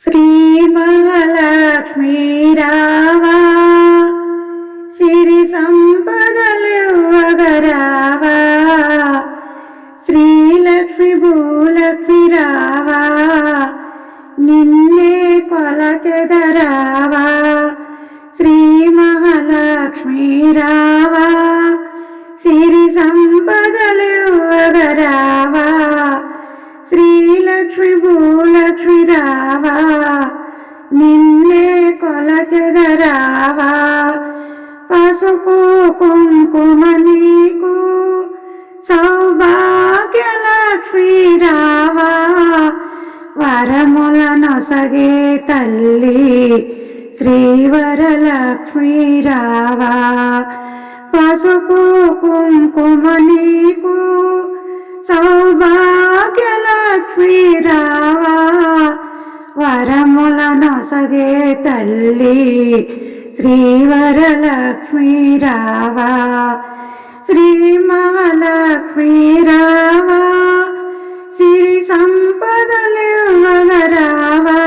శ్రీ మహాలక్ష్మీ రావా సిరి సంపదలివ్వగరావా శ్రీలక్ష్మి భూలక్ష్మి రావా నిన్నే కొలచెదరావా జగరావా పసుపు కుంకుమ నీకు సౌభాగ్య లక్ష్మీ రావా. వరములను సగే తల్లి శ్రీవరలక్ష్మీ రావా. పసుపు కుంకుమ నీకు సౌభాగ్య లక్ష్మీ రావా. వరము నొసగే తల్లి శ్రీవరలక్ష్మీ రావా శ్రీ మహాలక్ష్మీ రావా సిరి సంపదలివ్వగరావా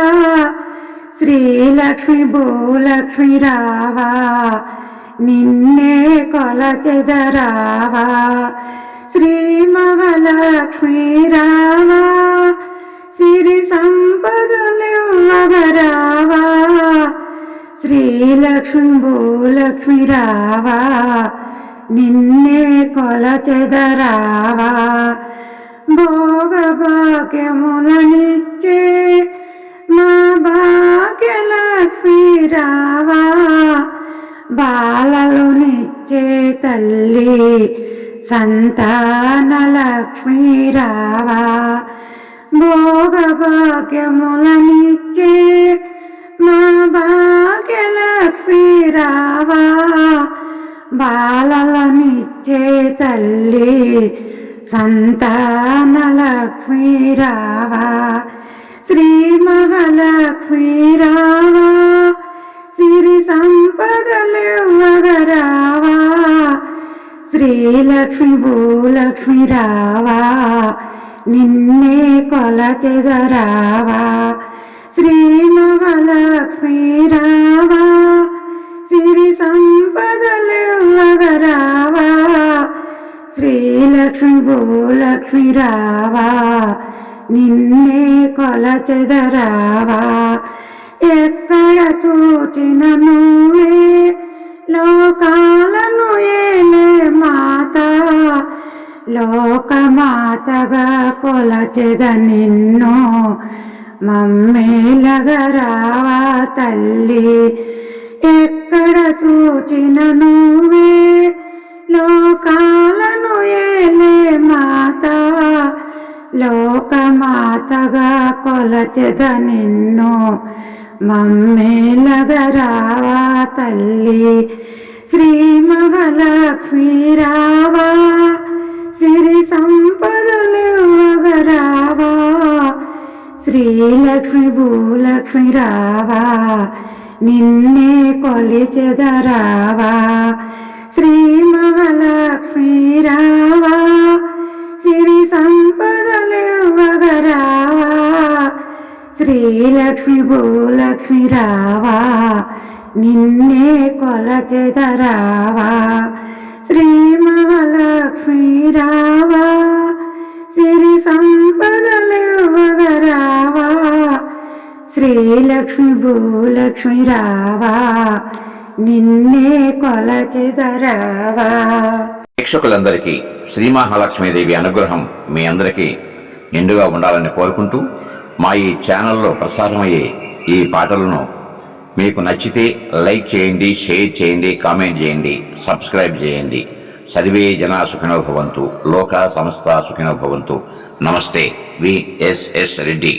శ్రీలక్ష్మి భూలక్ష్మి రావా నిన్నే కొలచెదరావా శ్రీ మహాలక్ష్మీ రావా శ్రీలక్ష్మి భూలక్ష్మి రావా నిన్నే కొలచెదరావా భోగ భాగ్యములనిచ్చే మా భాగ్యలక్ష్మి రావా. బాలలు నిచ్చే తల్లి సంతాన లక్ష్మి రావా. భోగ రావా బాలలనిచ్చే తల్లి సంతాన లక్ష్మీ రావా శ్రీ మహాలక్ష్మీ రావా సిరి సంపదలివ్వగరావా శ్రీలక్ష్మి భూలక్ష్మి రావా నిన్నే కొలచెదరావా శ్రీ మహాలక్ష్మీ రావా శ్రీలక్ష్మి భూలక్ష్మి రావా నిన్నే కొలచెదరావా ఎక్కడ చూచిన నువ్వే? లోకాలను ఏలే మాత లోకమాతగా కొలచెద నిన్ను మమ్మేలగరావా తల్లి. ఎక్కడ చూచిన నువ్వే? లోకా లోకమాతగా కొలచెద నిన్ను. మమ్మేలగరావా తల్లి. శ్రీ మహాలక్ష్మి రావా సిరి సంపదలివ్వగరావా శ్రీలక్ష్మి భూలక్ష్మి రావా నిన్నే కొలిచెదరావా. శ్రీ మహాలక్ష్మి రా శ్రీలక్ష్మి భూలక్ష్మి రావా నిన్నే కొలచెదరావా శ్రీ మహాలక్ష్మి రావా సిరి సంపదలివ్వగరావా శ్రీలక్ష్మి భూలక్ష్మి రావా నిన్నే కొలచెదరావా ప్రేక్షకులందరికీ శ్రీ మహాలక్ష్మీదేవి అనుగ్రహం మీ అందరికీ నిండుగా ఉండాలని కోరుకుంటూ మా ఈ ఛానల్లో ప్రసారమయ్యే ఈ పాటలను మీకు నచ్చితే లైక్ చేయండి షేర్ చేయండి కామెంట్ చేయండి సబ్స్క్రైబ్ చేయండి. సర్వే జనా సుఖినో భవంతు. లోక సంస్థ సుఖినో భవంతు. నమస్తే. విఎస్ఎస్ రెడ్డి.